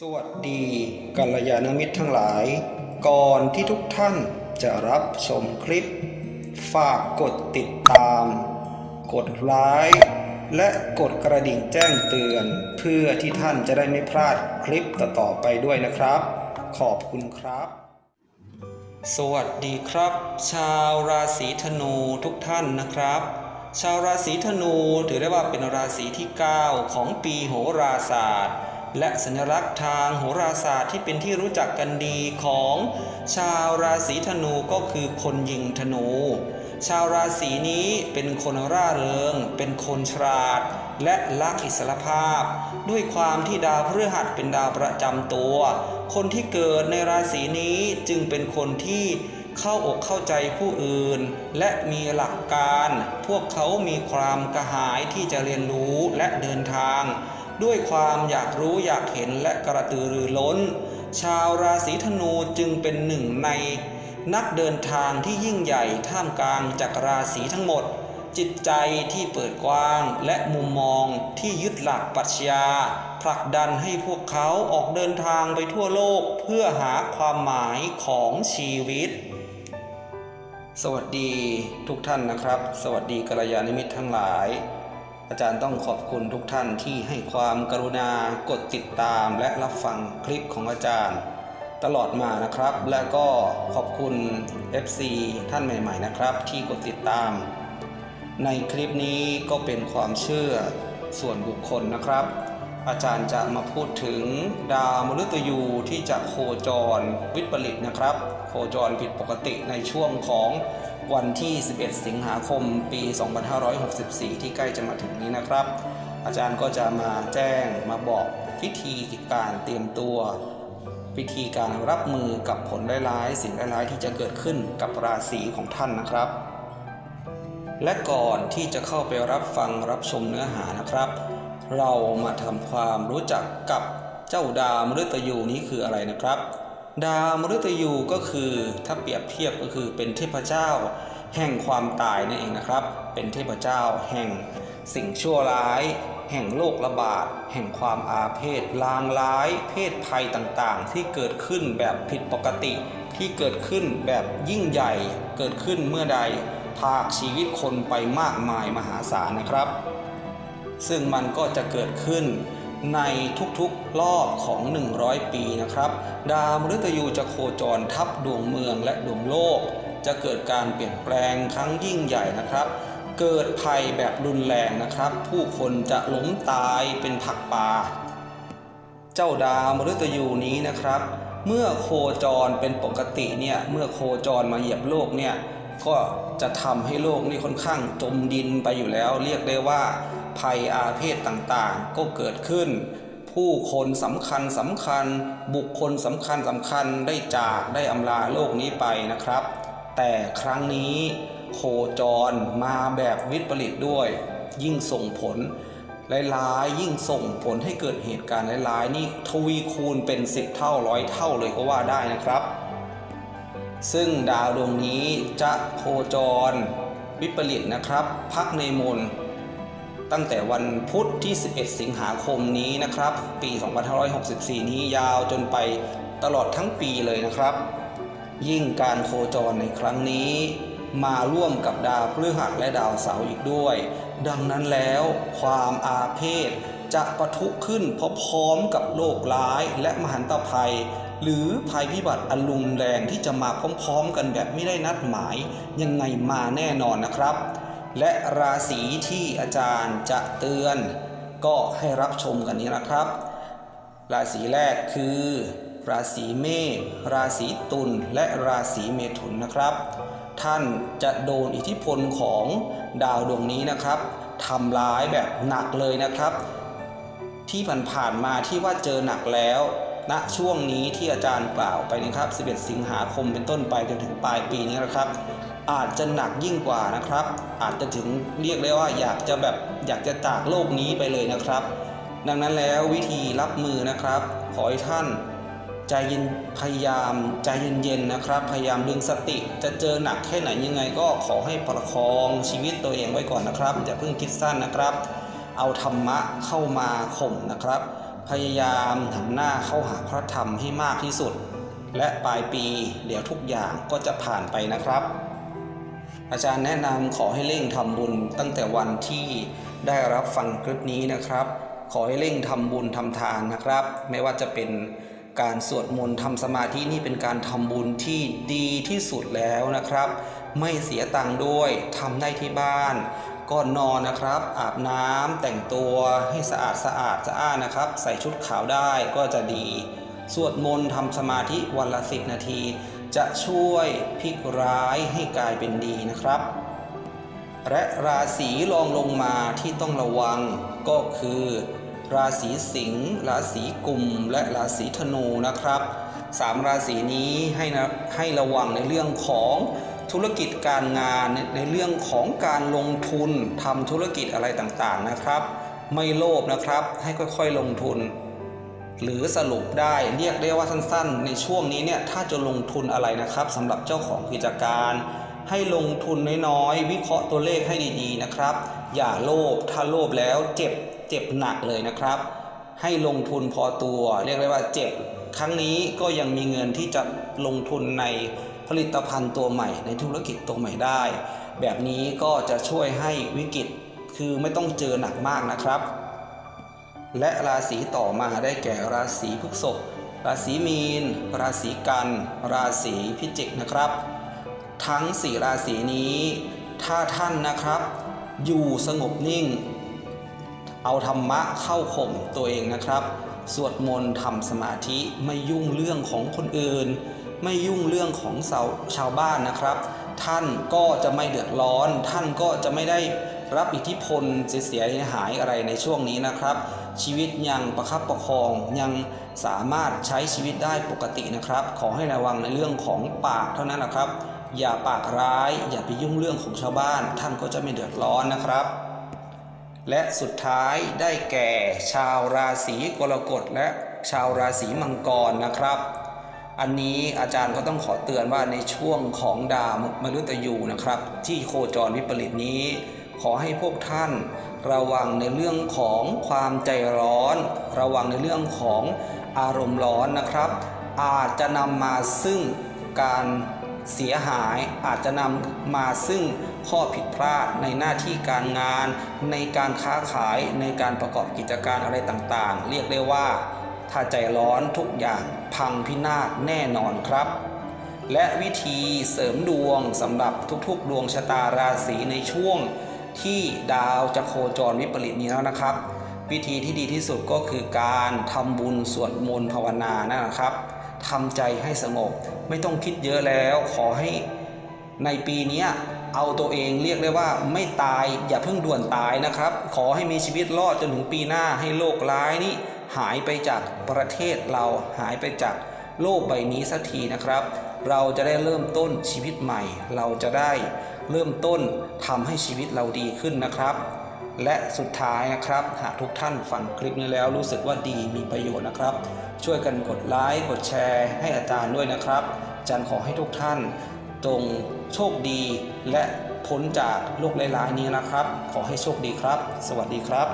สวัสดีกัลยาณมิตรทั้งหลาย ก่อนที่ทุกท่านจะรับชมคลิป ฝากกดติดตาม กดไลค์และกดกระดิ่งแจ้งเตือน เพื่อที่ท่านจะได้ไม่พลาดคลิปต่อๆไปด้วยนะครับ ขอบคุณครับ สวัสดีครับ ชาวราศีธนูทุกท่านนะครับ ชาวราศีธนูถือได้ว่าเป็นราศีที่ 9 ของปีโหราศาสตร์ และสัญลักษณ์ทางโหราศาสตร์ที่เป็นที่รู้จักกันดีของชาวราศีธนูก็คือคนยิงธนู ชาวราศีนี้เป็นคนร่าเริง เป็นคนฉลาด และรักอิสรภาพ ด้วยความที่ดาวพฤหัสเป็นดาวประจำตัว คนที่เกิดในราศีนี้จึงเป็นคนที่เข้าอกเข้าใจผู้อื่น และมีหลักการ พวกเขามีความกระหายที่จะเรียนรู้และเดินทาง ด้วยความอยากรู้อยากเห็นและกระตือรือร้น ชาวราศีธนูจึงเป็นหนึ่งใน นักเดินทางที่ยิ่งใหญ่ท่ามกลางจักรราศีทั้งหมด จิตใจที่เปิดกว้างและมุมมองที่ยึดหลักปรัชญาผลักดันให้พวกเขาออกเดินทางไปทั่วโลกเพื่อหาความหมายของชีวิต สวัสดีทุกท่านนะครับ สวัสดีกัลยาณมิตรทั้งหลาย อาจารย์ต้องขอบคุณทุกท่านที่ให้ความกรุณากดติดตามและรับฟังคลิปของอาจารย์ ตลอดมานะครับ และก็ขอบคุณ FC ท่านใหม่ ๆ นะครับ ที่กดติดตาม ในคลิปนี้ก็เป็นความเชื่อส่วนบุคคลนะครับ อาจารย์จะมาพูดถึงดาวมฤตยูที่จะโคจรวิปริตนะครับ โคจรผิดปกติในช่วงของวันที่ 11 สิงหาคม ปี 2564 ที่ใกล้จะมาถึงนี้นะครับ อาจารย์ก็จะมาแจ้งมาบอกวิธีการเตรียมตัว วิธีการรับมือกับผลร้ายๆสิ่งร้ายๆที่จะเกิดขึ้นกับราศีของท่านนะครับ และก่อนที่จะเข้าไปรับฟังรับชมเนื้อหานะครับ เรามาทำความรู้จักกับเจ้าดาวมฤตยูนี้คืออะไรนะครับ ดาวมฤตยูก็คือถ้าเปรียบเทียบก็คือเป็นเทพเจ้า แห่งความตายนั่นเองนะครับ เป็นเทพเจ้าแห่งสิ่งชั่วร้าย แห่งโรคระบาด แห่งความอาเพศลางร้าย เพศภัยต่างๆ ที่เกิดขึ้นแบบผิดปกติ ที่เกิดขึ้นแบบยิ่งใหญ่ เกิดขึ้นเมื่อใดพากชีวิตคนไปมากมายมหาศาลนะครับ ซึ่งมันก็จะเกิดขึ้นในทุกๆรอบของ 100 ปีนะครับ ดาวมฤตยูจะโคจรทับดวงเมืองและดวงโลก จะเกิดการเปลี่ยนแปลงครั้งยิ่งใหญ่นะครับ เกิดภัยแบบรุนแรงนะครับ ผู้คนจะล้มตายเป็นผักปลาเจ้าดาวมฤตยูนี้นะครับ เมื่อโคจรเป็นปกติเนี่ย เมื่อโคจรมาเหยียบโลกเนี่ย ก็จะทำให้โลกนี่ค่อนข้างจมดินไปอยู่แล้ว เรียกได้ว่า ภัยอาเพศต่างๆ ก็เกิดขึ้น ผู้คนสำคัญสำคัญ บุคคลสำคัญสำคัญได้จากได้อำลาโลกนี้ไปนะครับ แต่ครั้งนี้โคจรมาแบบวิปริตด้วย ยิ่งส่งผลหลายๆยิ่งส่งผลให้เกิดเหตุการณ์หลายๆนี่ทวีคูณเป็น10เท่าร้อยเท่าเลยก็ว่าได้นะครับ ซึ่งดาวดวงนี้จะโคจร วิปริตนะครับ พักในมน ตั้งแต่วันพุธที่ 11 สิงหาคมนี้นะครับ ปี 2564 นี้ยาวจนไปตลอดทั้งปีเลยนะครับ ยิ่งการโคจรในครั้งนี้ มาร่วมกับดาวพฤหัสและดาวเสาร์อีกด้วย ดังนั้นแล้วความอาเพศจะประทุขึ้นพร้อมๆกับโรคร้ายและมหันตภัย หรือภัยพิบัติอันรุนแรงที่จะมาพร้อมๆ กันแบบไม่ได้นัดหมายยังไงมาแน่นอนนะครับ และราศีที่อาจารย์จะเตือน ก็ให้รับชมกันนี้นะครับ ราศีแรกคือ ราศีเมษราศีตุลและราศีเมถุนนะครับ ท่านจะโดนอิทธิพลของดาวดวงนี้นะครับทำร้ายแบบหนักเลยนะครับ ที่ผ่านๆมาที่ว่าเจอหนักแล้วณช่วงนี้ที่อาจารย์กล่าวไปนะครับ 11 สิงหาคมเป็นต้นไปจนถึงปลายปีนี้นะครับ อาจจะหนักยิ่งกว่านะครับ อาจจะถึงเรียกได้ว่าอยากจะแบบอยากจะจากโลกนี้ไปเลยนะครับ ดังนั้นแล้ววิธีรับมือนะครับ ขอให้ท่านใจเย็นพยายามใจเย็นๆนะครับ พยายามดึงสติจะเจอหนักแค่ไหนยังไง ก็ขอให้ประคองชีวิตตัวเองไว้ก่อนนะครับอย่าเพิ่งคิดสั้นนะครับ เอาธรรมะเข้ามาข่มนะครับ พยายามหันหน้าเข้าหาพระธรรมให้มากที่สุด และปลายปีเดี๋ยวทุกอย่างก็จะผ่านไปนะครับ อาจารย์แนะนำขอให้เร่งทำบุญตั้งแต่วันที่ได้รับฟังคลิปนี้นะครับ ขอให้เร่งทำบุญทำทานนะครับ ไม่ว่าจะเป็นการสวดมนต์ทำสมาธินี่เป็นการทำบุญที่ดีที่สุดแล้วนะครับ ไม่เสียตังค์ด้วยทำได้ที่บ้านก่อนนอนนะครับ อาบน้ำแต่งตัวให้สะอาดสะอาดสะอานนะครับ ใส่ชุดขาวได้ก็จะดี สวดมนต์ทำสมาธิวันละสิบนาที จะช่วยพลิกร้ายให้กลายเป็นดีนะครับ และราศีรองลงมาที่ต้องระวังก็คือ ราศีสิงห์ราศีกุมและราศีธนูนะครับสามราศีนี้ให้นะให้ระวังในเรื่องของธุรกิจการงานในในเรื่องของการลงทุนทำธุรกิจอะไรต่างๆนะครับ ไม่โลภนะครับให้ค่อยๆลงทุน หรือสรุปได้เรียกได้ว่าสั้นๆ ในช่วงนี้เนี่ยถ้าจะลงทุนอะไรนะครับสำหรับเจ้าของกิจการ ให้ลงทุนน้อยๆ วิเคราะห์ตัวเลขให้ดีๆนะครับ อย่าโลภถ้าโลภแล้วเจ็บเจ็บหนักเลยนะครับ ให้ลงทุนพอตัว เรียกได้ว่าเจ็บ ครั้งนี้ก็ยังมีเงินที่จะลงทุนในผลิตภัณฑ์ตัวใหม่ ในธุรกิจตัวใหม่ได้ แบบนี้ก็จะช่วยให้วิกฤตคือไม่ต้องเจอหนักมากนะครับ และราศีต่อมาได้แก่ราศีพฤษภราศีมีน ราศีกัน ราศีพิจิกนะครับ ทั้ง 4 ราศีนี้ ถ้าท่านนะครับ อยู่สงบนิ่ง เอาธรรมะเข้าข่มตัวเองนะครับ สวดมนต์ทำสมาธิไม่ยุ่งเรื่องของคนอื่น ไม่ยุ่งเรื่องของชาวชาวบ้านนะครับ ท่านก็จะไม่เดือดร้อน ท่านก็จะไม่ได้ รับอิทธิพลเสียหายอะไรในช่วงนี้นะครับ ชีวิตยังประคับประคองยังสามารถใช้ชีวิตได้ปกตินะครับ ขอให้ระวังในเรื่องของปากเท่านั้นนะครับ อย่าปากร้าย อย่าไปยุ่งเรื่องของชาวบ้าน ท่านก็จะไม่เดือดร้อนนะครับ และสุดท้ายได้แก่ชาวราศีกรกฎและชาวราศีมังกรนะครับอันนี้อาจารย์ก็ต้องขอเตือนว่าในช่วงของดาวมฤตยูนะครับ ที่โคจรวิปริตนี้ ขอให้พวกท่านระวังในเรื่องของความใจร้อน ระวังในเรื่องของอารมณ์ร้อนนะครับ อาจจะนำมาซึ่งการเสียหายอาจจะนำมาซึ่งข้อผิดพลาดในหน้าที่การงาน ในการค้าขายในการประกอบกิจการอะไรต่างๆ เรียกได้ว่า ถ้าใจร้อนทุกอย่างพังพินาศแน่นอนครับ และวิธีเสริมดวงสำหรับทุกๆ ดวงชะตาราศีในช่วง ที่ดาวจะโคจรวิปริตนี้แล้วนะครับ วิธีที่ดีที่สุดก็คือการทำบุญสวดมนต์ภาวนานะครับทำใจให้สงบไม่ต้องคิดเยอะแล้วขอให้ในปีนี้เอาตัวเองเรียกได้ว่าไม่ตายอย่าเพิ่งด่วนตายนะครับ ขอให้มีชีวิตรอดจนถึงปีหน้าให้โรคร้ายนี้หายไปจากประเทศเราหายไปจากโลกใบนี้สักทีนะครับ เราจะได้เริ่มต้นชีวิตใหม่ เราจะได้เริ่มต้นทำให้ชีวิตเราดีขึ้นนะครับ และสุดท้ายนะครับ หากทุกท่านฟังคลิปนี้แล้วรู้สึกว่าดีมีประโยชน์นะครับ ช่วยกันกดไลค์กดแชร์ ให้อาจารย์ด้วยนะครับอาจารย์ขอให้ทุกท่านจงโชคดีและพ้นจากโรคร้ายๆนี้นะครับ ขอให้โชคดีครับ สวัสดีครับ